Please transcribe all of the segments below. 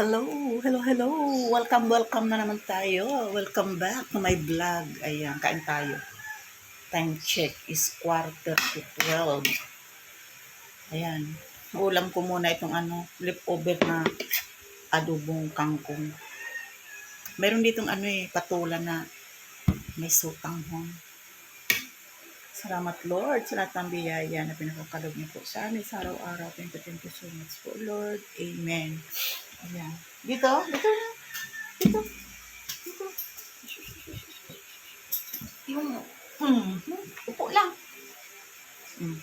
Hello, hello, hello. Welcome, welcome na naman tayo. Welcome back to my vlog. Ayan, kain tayo. Time check is quarter to 12. Ayan. Ulam ko muna itong ano, leftover na adobong kangkong. Meron ditong ano eh, patula na may sutang hon. Salamat Lord sa lahat ng biyaya na pinakakalog niyo po sa amin sa araw-araw. Thank you, thank you so much po Lord. Amen. Ayan. Dito, dito na. Dito. Dito. Yung, hmm, upo lang. Hmm.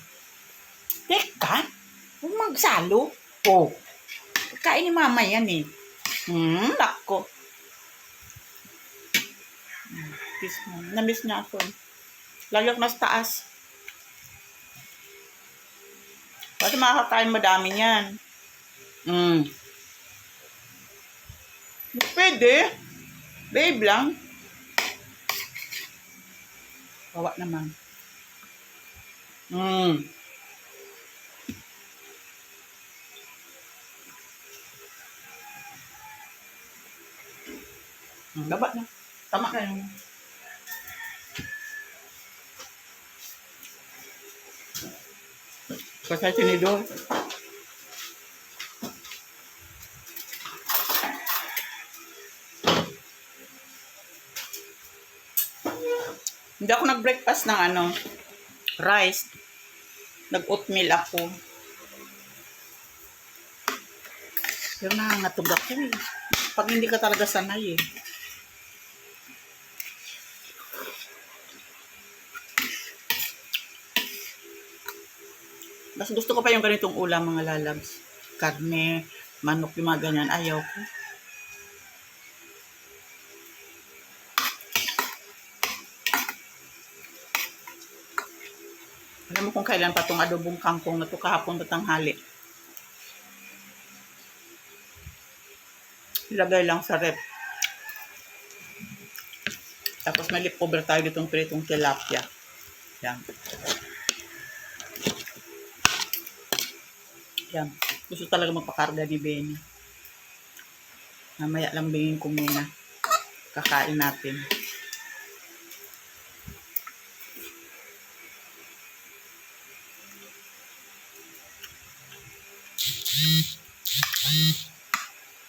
Teka, huwag magsalo. Oh. Kain ni mama yan eh. Hmm, nako. Hmm, Kiss mo. Namiss niya ako. Lalo mas taas. Kasi makakakain madami yan. Hmm. Pwede. Babe lang. Bawa naman. Hmm. Hmm, Baba na. Tama ka yun. Kasi tinidor. Hindi ako nag-breakfast ng ano, rice. Nag-oatmeal ako. Pero nangangatog ako eh. Pag hindi ka talaga sanay eh. Mas gusto ko pa yung ganitong ulam mga lalabs. Karne, manok, yung mga ganyan. Ayaw ko. Alam mo kung kailan pa itong adobong kangkong na ito kahapon na tanghali. Ilagay lang sa rep. Tapos may leftover tayo ditong pritong tilapia. Yan. Yan. Gusto talaga magpakarga ni Benny. Mamaya lang bingin ko muna. Kakain natin.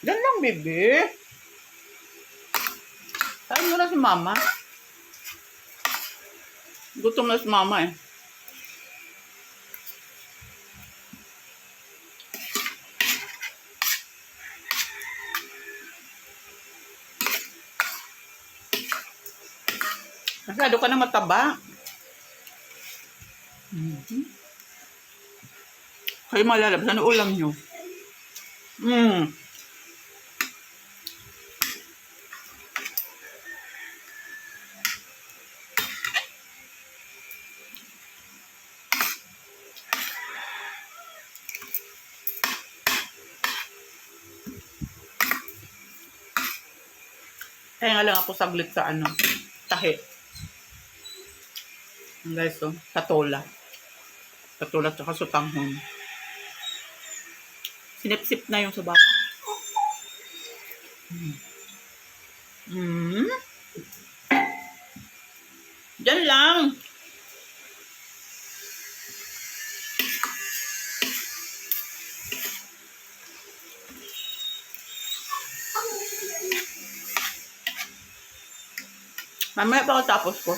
Yan lang, bebe. Kain mo na si mama. Gutom na si mama eh. Masyado ka na mataba. Mm-hmm. Kayo malalabas. Ano ulam nyo? Mm. Kaya nga lang ako saglit sa ano, tahi. Ang guys, oh, katola. Katola tsaka sutanghon. Sinip-sip na yung sabak. Mm. Mm. Diyan lang. Mamaya pa ako tapos ko.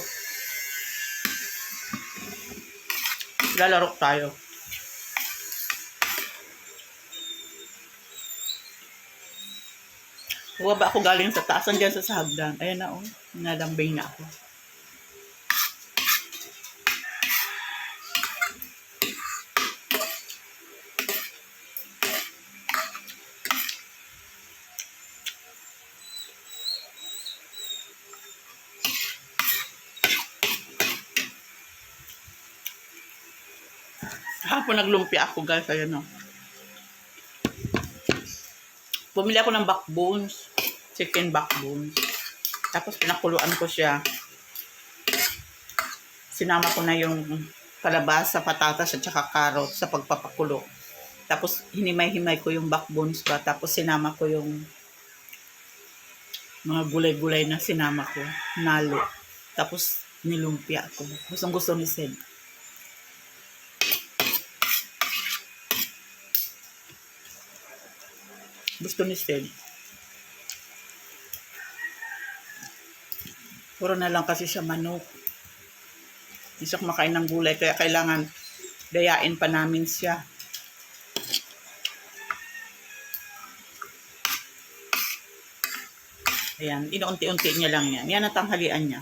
Lalaro tayo. Bumaba ako galing sa taas, dyan sa hagdan. Ayan na oh, nalambing na ako. Hapon naglumpia ako guys, ayan oh. Bumili ako ng backbones. Chicken backbones. Tapos pinakuluan ko siya. Sinama ko na yung kalabasa, patatas at saka carrot sa pagpapakulo. Tapos hinimay-himay ko yung backbones ba. Tapos sinama ko yung mga gulay-gulay na sinama ko. Nalo. Tapos nilumpia ko. Gustong gusto ni Sid. Gusto ni Sid. Puro na lang kasi siya manok. Hindi siya kumakain ng gulay. Kaya kailangan dayain pa namin siya. Ayan, inuunti-unti niya lang yan. Yan ang tanghalian niya.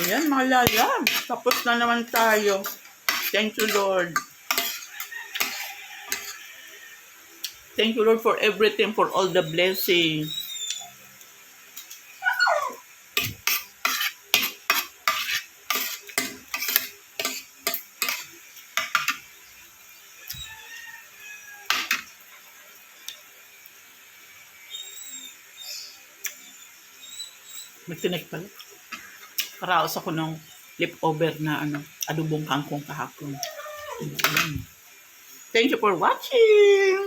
Ayan, mga lala. Tapos na naman tayo. Thank you, Lord. Thank you, Lord, for everything, for all the blessing. Magtinig pala. Karaos ako ng leftover na ano, adobong kangkong kahapon. Thank you for watching!